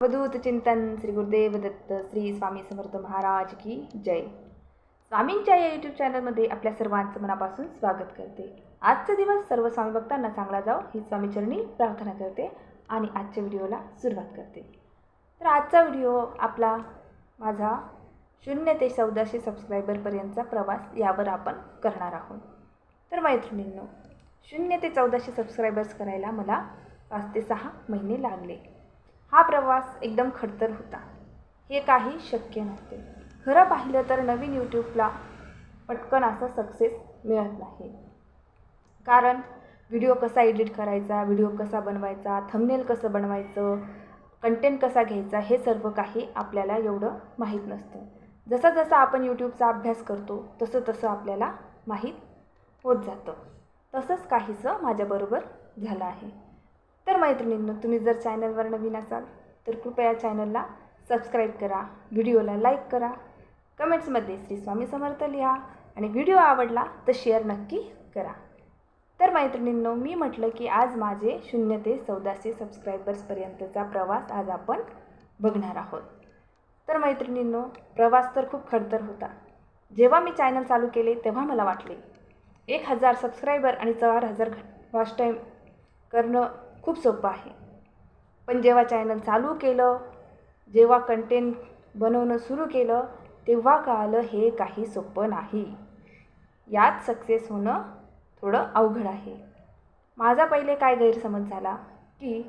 अवधूत चिंतन श्री गुरुदेव दत्त श्री स्वामी समर्थ महाराज की जय. स्वामींच्या या यूट्यूब चॅनलमध्ये आपल्या सर्वांचं मनापासून स्वागत करते. आजचा दिवस सर्व स्वामी भक्तांना चांगला जाओ ही स्वामीचरणी प्रार्थना करते आणि आजच्या व्हिडिओला सुरुवात करते. तर आजचा व्हिडिओ आपला माझा शून्य ते चौदाशे सबस्क्रायबरपर्यंतचा प्रवास यावर आपण करणार आहोत. तर मैत्रिणींनो शून्य ते चौदाशे सबस्क्रायबर्स करायला मला पाच ते सहा महिने लागले. हा प्रवास एकदम खडतर होता. हे काही शक्य नव्हते. खरं पाहिलं तर नवीन यूट्यूबला पटकन असा सक्सेस मिळत नाही. कारण व्हिडिओ कसा एडिट करायचा व्हिडिओ कसा बनवायचा थंबनेल कसं बनवायचं कंटेंट कसा घ्यायचा हे सर्व काही आपल्याला एवढं माहीत नसतं. जसा जसा आपण यूट्यूबचा अभ्यास करतो तसं तसं आपल्याला माहीत होत जातं. तसंच काहीसं माझ्याबरोबर झालं आहे. तर मैत्रिणींनो तुम्ही जर चॅनलवर नवीन असाल तर कृपया चॅनलला सबस्क्राईब करा व्हिडिओला लाईक करा कमेंट्समध्ये श्री स्वामी समर्थ लिहा आणि व्हिडिओ आवडला तर शेअर नक्की करा. तर मैत्रिणींनो मी म्हटलं की आज माझे शून्य ते चौदाशे सबस्क्रायबर्सपर्यंतचा प्रवास आज आपण बघणार आहोत. तर मैत्रिणींनो प्रवास तर खूप खडतर होता. जेव्हा मी चॅनल चालू केले तेव्हा मला वाटले एक हजार सबस्क्रायबर आणि चार हजार वॉच टाईम करणं खूप सोपं आहे. पण जेव्हा चॅनल चालू केलं जेव्हा कंटेंट बनवणं सुरू केलं तेव्हा कळालं हे काही सोपं नाही. यात सक्सेस होणं थोडं अवघड आहे. माझा पहिले काय गैरसमज झाला? की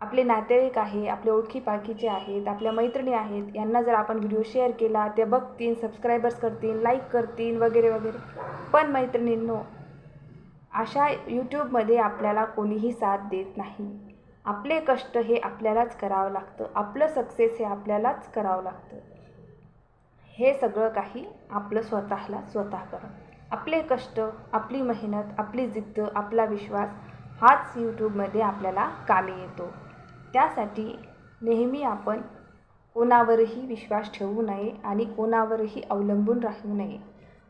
आपले नातेवाईक आहे आपले ओळखी पाळखीचे आहेत आपल्या मैत्रिणी आहेत यांना जर आपण व्हिडिओ शेअर केला ते बघतील सबस्क्रायबर्स करतील लाईक करतील वगैरे वगैरे. पण मैत्रिणींनो अशा यूट्यूबमध्ये आपल्याला कोणीही साथ देत नाही. आपले कष्ट हे आपल्यालाच करावं लागतं. आपलं सक्सेस हे आपल्यालाच करावं लागतं. हे सगळं काही आपलं स्वतःला स्वतः करा. आपले कष्ट आपली मेहनत आपली जिद्द आपला विश्वास हाच यूट्यूबमध्ये आपल्याला कामी येतो. त्यासाठी नेहमी आपण कोणावरही विश्वास ठेवू नये आणि कोणावरही अवलंबून राहू नये.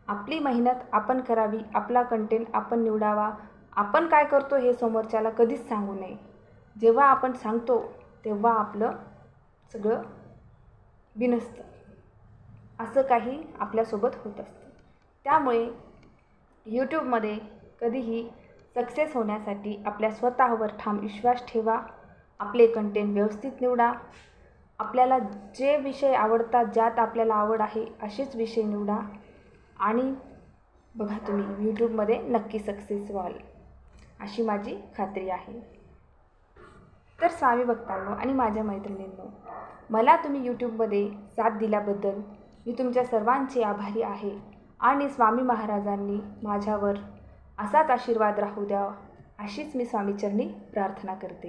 आपली मेहनत आपण करावी आपला कंटेंट आपण निवडावा. आपण काय करतो हे समोरच्याला कधीच सांगू नये. जेव्हा आपण सांगतो तेव्हा आपलं सगळं बिनसतं. असं काही आपल्यासोबत होत असतं. त्यामुळे यूट्यूबमध्ये कधीही सक्सेस होण्यासाठी आपल्या स्वतःवर ठाम विश्वास ठेवा. आपले कंटेंट व्यवस्थित निवडा. आपल्याला जे विषय आवडतात ज्यात आपल्याला आवड आहे असेच विषय निवडा. आणि बघा तुम्ही यूट्यूबमध्ये नक्की सक्सेस व्हाल अशी माझी खात्री आहे. तर स्वामी भक्तांनो आणि माझ्या मैत्रिणींनो मला तुम्ही यूट्यूबमध्ये साथ दिल्याबद्दल मी तुमच्या सर्वांचे आभारी आहे आणि स्वामी महाराजांनी माझ्यावर असाच आशीर्वाद राहू द्या अशीच मी स्वामीचरणी प्रार्थना करते.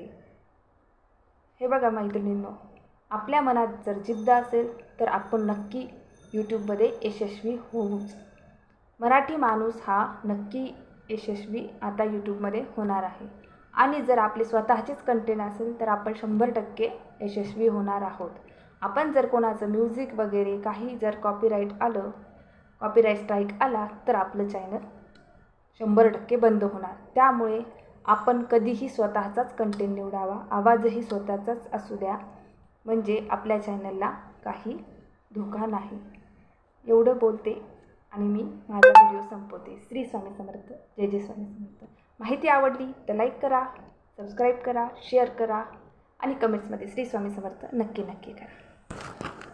हे बघा मैत्रिणींनो आपल्या मनात जर जिद्द असेल तर आपण नक्की यूट्यूबमध्ये यशस्वी होऊच. मराठी माणूस हा नक्की यशस्वी आता यूट्यूबमध्ये होणार आहे. आणि जर आपले स्वतःचेच कंटेंट असेल तर आपण शंभर टक्के यशस्वी होणार आहोत. आपण जर कोणाचं म्युझिक वगैरे काही जर कॉपीराईट आलं कॉपीराईट स्ट्राईक आला तर आपलं चॅनल शंभर टक्के बंद होणार. त्यामुळे आपण कधीही स्वतःचाच कंटेंट निवडावा आवाजही स्वतःचाच असू द्या. म्हणजे आपल्या चॅनलला काही धोका नाही. एवढं बोलते आणि मी माझा व्हिडिओ संपवते. श्री स्वामी समर्थ. जय जय स्वामी समर्थ. माहिती आवडली तर लाईक करा सबस्क्राईब करा शेअर करा आणि कमेंट्समध्ये श्री स्वामी समर्थ नक्की नक्की करा.